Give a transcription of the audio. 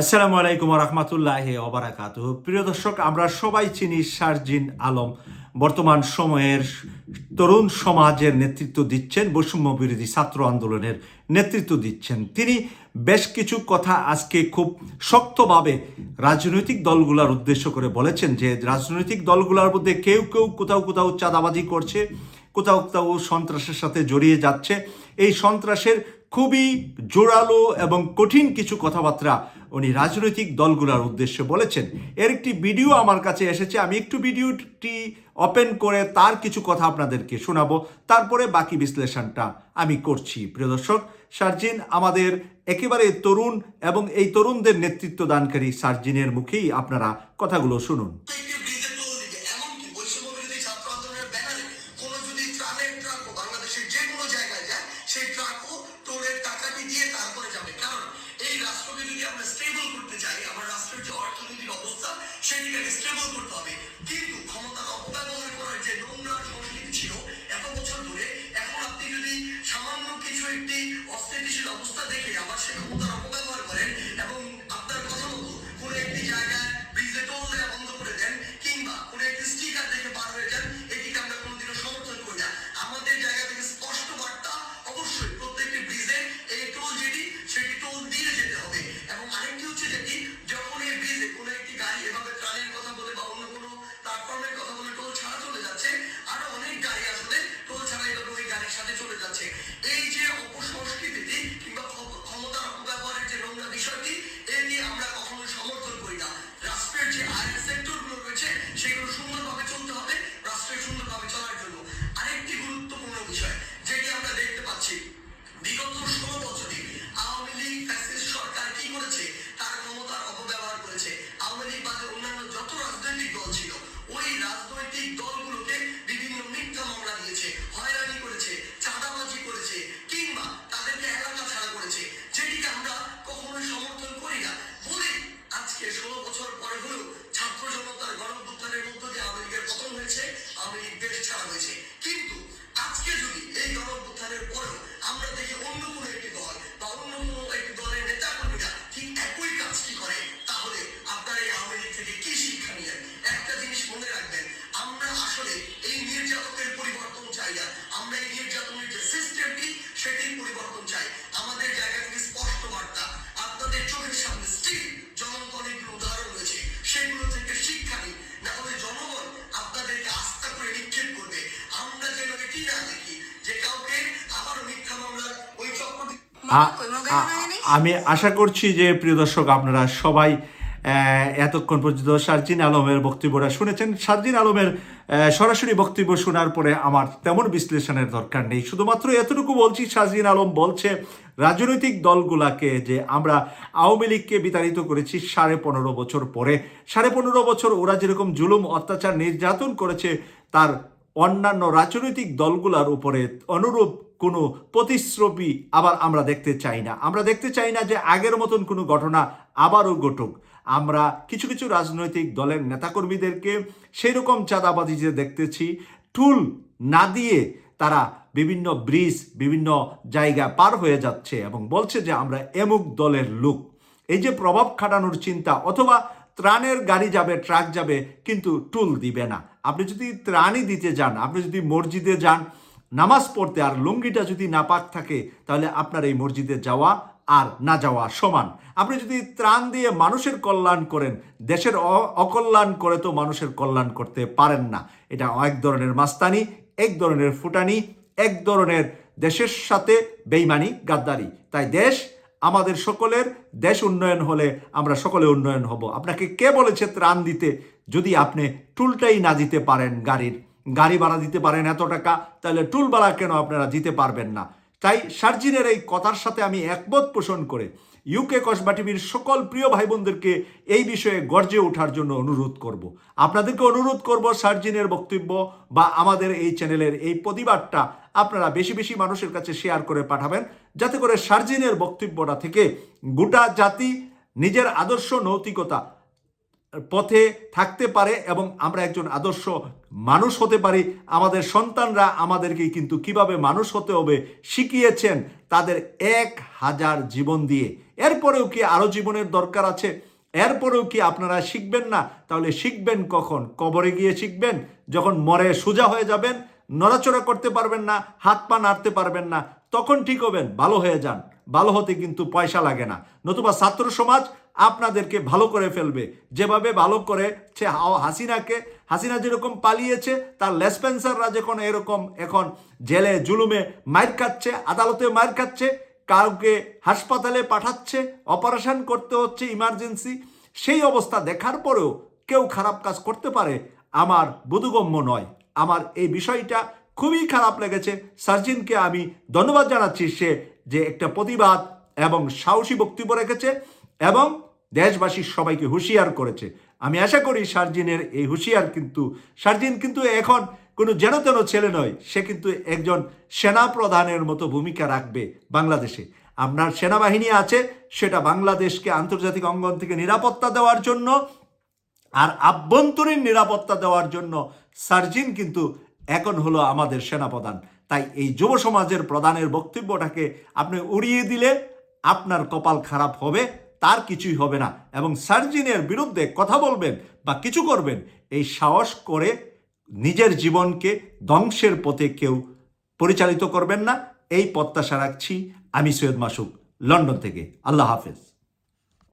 আসসালামু আলাইকুম রহমতুল্লাহ ওবরাকাত প্রিয় দর্শক, আমরা সবাই চিনি শারজিন আলম। বর্তমান সময়ের তরুণ সমাজের নেতৃত্ব দিচ্ছেন, বৈষম্য বিরোধী ছাত্র আন্দোলনের নেতৃত্ব দিচ্ছেন। তিনি বেশ কিছু কথা আজকে খুব শক্তভাবে রাজনৈতিক দলগুলোর উদ্দেশ্য করে বলেছেন যে, রাজনৈতিক দলগুলোর মধ্যে কেউ কেউ কোথাও কোথাও চাঁদাবাজি করছে, কোথাও কোথাও সন্ত্রাসের সাথে জড়িয়ে যাচ্ছে। এই সন্ত্রাসের খুবই জোরালো এবং কঠিন কিছু কথাবার্তা উনি রাজনৈতিক দলগুলোর উদ্দেশ্যে বলেছেন, এর একটি ভিডিও আমার কাছে এসেছে, আমি একটু ভিডিওটি ওপেন করে তার কিছু কথা আপনাদেরকে শোনাবো, তারপরে বাকি বিশ্লেষণটা আমি করছি। প্রিয় দর্শক, সার্জিন আমাদের একেবারে তরুণ এবং এই তরুণদের নেতৃত্ব দানকারী সার্জিনের মুখেই আপনারা কথাগুলো শুনুন। চলে যাচ্ছে। এই এই নির্যাতনের যে সিস্টেমটি সেটির পরিবর্তন চাই। আমাদের জায়গা থেকে স্পষ্ট বার্তা আপনাদের চোখের সামনে স্টিল জনগণ অনেকগুলো উদাহরণ রয়েছে। সেগুলো থেকে শিক্ষা নিন। না হলে জনগণ আপনাদেরকে আস্থা করে নিক্ষেপ করবে। আমরা যেন এটি না দেখি যে কাউকে আবারও মিথ্যা মামলার ওই আমি আশা করছি যে প্রিয় দর্শক আপনারা সবাই আহ, এতক্ষণ পর্যন্ত সার্জিন আলমের বক্তব্যটা শুনেছেন। সার্জিন আলমের সরাসরি বক্তব্য শোনার পরে আমার তেমন বিশ্লেষণের দরকার নেই। শুধুমাত্র এতটুকু বলছি সার্জিন আলম বলছে, রাজনৈতিক দলগুলাকে যে আমরা আওয়ামী লীগকে বিতাড়িত করেছি সাড়ে পনেরো বছর পরে, সাড়ে পনেরো বছর ওরা যেরকম জুলুম, অত্যাচার, নির্যাতন করেছে, তার অন্যান্য রাজনৈতিক দলগুলোর উপরে অনুরূপ কোনো প্রতিশ্রুতি আবার আমরা দেখতে চাই না। আমরা দেখতে চাই না যে আগের মতন কোনো ঘটনা আবারও ঘটুক। আমরা কিছু কিছু রাজনৈতিক দলের নেতাকর্মীদেরকে সেই রকম চাঁদাবাজিতে দেখতেছি, টুল না দিয়ে তারা বিভিন্ন ব্রিজ, বিভিন্ন জায়গা পার হয়ে যাচ্ছে এবং বলছে যে আমরা এমুক দলের লোক। এই যে প্রভাব খাটানোর চিন্তা, অথবা ত্রাণের গাড়ি যাবে, ট্রাক যাবে, কিন্তু টুল দিবে না। আপনি যদি ত্রাণই দিতে যান, আপনি যদি মসজিদে যান, নামাজ পড়তে আর লুঙ্গিটা যদি নাপাক থাকে, তাহলে আপনার এই মসজিদে যাওয়া আর না যাওয়া সমান। আপনি যদি ত্রাণ দিয়ে মানুষের কল্যাণ করেন, দেশের অকল্যাণ করে তো মানুষের কল্যাণ করতে পারেন না। এটা এক ধরনের মাস্তানি, এক ধরনের ফুটানি, এক ধরনের দেশের সাথে বেইমানি, গাদ্দারি। তাই দেশ আমাদের সকলের, দেশ উন্নয়ন হলে আমরা সকলে উন্নয়ন হব। আপনাকে কে বলেছে ত্রাণ দিতে? যদি আপনি টুলটাই না দিতে পারেন গাড়ির, গাড়ি ভাড়া দিতে পারেন এত টাকা, তাহলে টুল ভাড়া কেন আপনারা দিতে পারবেন না? তাই সার্জিনের এই কথার সাথে আমি একমত পোষণ করে ইউকে কসবা টিভির সকল প্রিয় ভাই বোনদেরকে এই বিষয়ে গর্জে ওঠার জন্য অনুরোধ করব। আপনাদেরকে অনুরোধ করব সার্জিনের বক্তব্য বা আমাদের এই চ্যানেলের এই প্রতিবাদটা আপনারা বেশি বেশি মানুষের কাছে শেয়ার করে পাঠাবেন, যাতে করে সার্জিনের বক্তব্যটা থেকে গোটা জাতি নিজের আদর্শ, নৈতিকতা পথে থাকতে পারে এবং আমরা একজন আদর্শ মানুষ হতে পারি। আমাদের সন্তানরা আমাদেরকে কিন্তু কীভাবে মানুষ হতে হবে শিখিয়েছেন তাদের এক হাজার জীবন দিয়ে। এরপরেও কি আরও জীবনের দরকার আছে? এরপরেও কি আপনারা শিখবেন না? তাহলে শিখবেন কখন? কবরে গিয়ে শিখবেন? যখন মরে সোজা হয়ে যাবেন? নড়াচড়া করতে পারবেন না, হাত পা নাড়তে পারবেন না। তখন ঠিক হবেন, ভালো হয়ে যান। ভালো হতে কিন্তু পয়সা লাগে না। নতুবা ছাত্র সমাজ আপনাদেরকে ভালো করে ফেলবে। যেভাবে ভালো করে সে হাসিনাকে, হাসিনা যেরকম পালিয়েছে, তার লেসপেন্সাররা যখন এরকম এখন জেলে জুলুমে মার খাচ্ছে, আদালতে মার খাচ্ছে, কাউকে হাসপাতালে পাঠাচ্ছে, অপারেশন করতে হচ্ছে, ইমার্জেন্সি, সেই অবস্থা দেখার পরেও কেউ খারাপ কাজ করতে পারে, আমার বোধগম্য নয়। আমার এই বিষয়টা খুবই খারাপ লেগেছে। সার্জিনকে আমি ধন্যবাদ জানাচ্ছি সে যে একটা প্রতিবাদ এবং সাহসী বক্তব্য রেখেছে। এবং দেশবাসীর সবাইকে হুঁশিয়ার করেছে। আমি আশা করি সার্জিনের এই হুঁশিয়ার কিন্তু, সার্জিন কিন্তু এখন কোনো যেন তেন ছেলে নয়, সে কিন্তু একজন সেনা প্রধানের মতো ভূমিকা রাখবে বাংলাদেশে। আপনার সেনাবাহিনী আছে, সেটা বাংলাদেশকে আন্তর্জাতিক অঙ্গন থেকে নিরাপত্তা দেওয়ার জন্য আর আভ্যন্তরীণ নিরাপত্তা দেওয়ার জন্য সার্জিন কিন্তু এখন হলো আমাদের সেনাপ্রধান। তাই এই যুব সমাজের প্রধানের বক্তব্যটাকে আপনি উড়িয়ে দিলে আপনার কপাল খারাপ হবে। তার কিছুই হবে না। এবং সার্জিনের বিরুদ্ধে কথা বলবেন বা কিছু করবেন, এই সাহস করে নিজের জীবনকে ধ্বংসের পথে কেউ পরিচালিত করবেন না। এই প্রত্যাশা রাখছি। আমি সৈয়দ মাসুক লন্ডন থেকে। আল্লাহ হাফেজ।